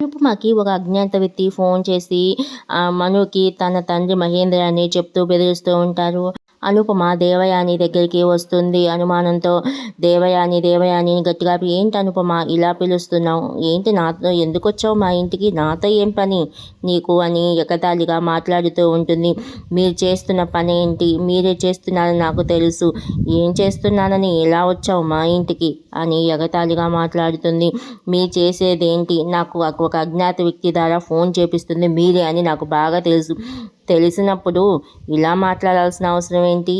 అనుపమకి ఒక అజ్ఞాత వ్యక్తి ఫోన్ చేసి ఆ, మనుకి తన తండ్రి మహేంద్ర అని చెప్తూ బెదిరిస్తూ ఉంటారు. అనుపమ దేవయాని దగ్గరికి వస్తుంది. అనుమానంతో దేవయాని దేవయాని గట్టిగా ఏంటి అనుపమ ఇలా పిలుస్తున్నావు? ఏంటి నాతో ఎందుకు వచ్చావు మా ఇంటికి? నాతో ఏం పని? నీకు అని ఎకతాళిగా మాట్లాడుతూ ఉంటుంది. మీరు చేస్తున్న పని ఏంటి? మీరే చేస్తున్నారని నాకు తెలుసు. ఏం చేస్తున్నానని? ఎలా వచ్చావు మా ఇంటికి? అని ఎగతాళిగా మాట్లాడుతుంది. మీరు చేసేదేంటి? నాకు ఒక అజ్ఞాత వ్యక్తి ద్వారా ఫోన్ చేపిస్తుంది. మీరే అని నాకు బాగా తెలుసు. తెలిసినప్పుడు ఇలా మాట్లాడాల్సిన అవసరం ఏంటి?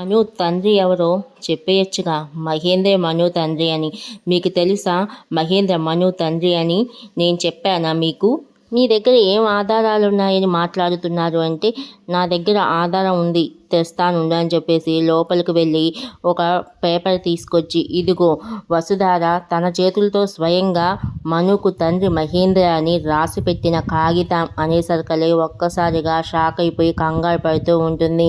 మను తండ్రి ఎవరో చెప్పేయచ్చుగా. మహేంద్ర మను తండ్రి అని. మీకు తెలుసా? మహేంద్ర మను తండ్రి అని నేను చెప్పానా మీకు? మీ దగ్గర ఏం ఆధారాలు ఉన్నాయని మాట్లాడుతున్నారు అంటే నా దగ్గర ఆధారం ఉంది తెస్తానుండు అని చెప్పేసి లోపలికి వెళ్ళి ఒక పేపర్ తీసుకొచ్చి ఇదిగో వసుధార తన చేతులతో స్వయంగా మనుకు తండ్రి మహేంద్ర అని రాసి పెట్టిన కాగితం అనేసరికలే ఒక్కసారిగా షాక్ అయిపోయి కంగారు పడుతూ ఉంటుంది.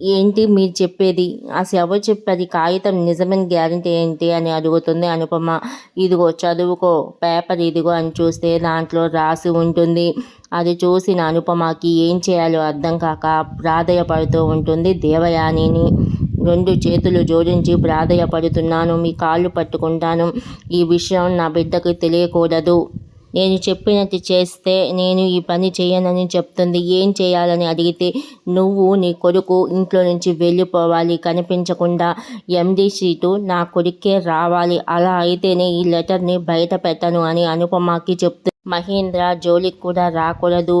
ఏంటి మీరు చెప్పేది? ఆ ఎవరు చెప్పేది కాగితం నిజమైన గ్యారంటీ ఏంటి అని అడుగుతుంది అనుపమ. ఇదిగో చదువుకో పేపర్ ఇదిగో అని చూస్తే దాంట్లో రాసి ఉంటుంది. అది చూసిన అనుపమకి ఏం చేయాలో అర్థం కాక ప్రాధేయపడుతూ ఉంటుంది దేవయానిని. రెండు చేతులు జోడించి ప్రాధేయపడుతున్నాను మీ కాళ్ళు పట్టుకుంటాను. ఈ విషయం నా బిడ్డకు తెలియకూడదు. నేను చెప్పినట్టు చేస్తే నేను ఈ పని చేయనని చెప్తుంది. ఏం చేయాలని అడిగితే నువ్వు నీ కొడుకు ఇంట్లో నుంచి వెళ్ళిపోవాలి. కనిపించకుండా ఎండి సీటు నా కొడుకే రావాలి. అలా అయితేనే ఈ లెటర్ని బయట పెట్టను అని అనుపమకి చెప్తూ మహేంద్ర జోలికి కూడా రాకూడదు.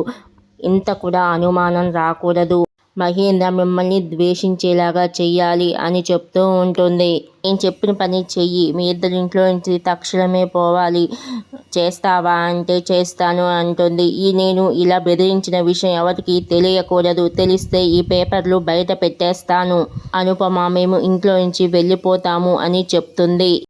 ఇంత కూడా అనుమానం రాకూడదు. మహేంద్ర మిమ్మల్ని ద్వేషించేలాగా చెయ్యాలి అని చెప్తూ ఉంటుంది. నేను చెప్పిన పని చెయ్యి. మీ ఇద్దరింట్లో నుంచి తక్షణమే పోవాలి. చేస్తావా అంటే చేస్తాను అంటుంది. ఈ నేను ఇలా బెదిరించిన విషయం ఎవరికి తెలియకూడదు. తెలిస్తే ఈ పేపర్లు బయట పెట్టేస్తాను. అనుపమ మేము ఇంట్లో నుంచి వెళ్ళిపోతాము అని చెప్తుంది.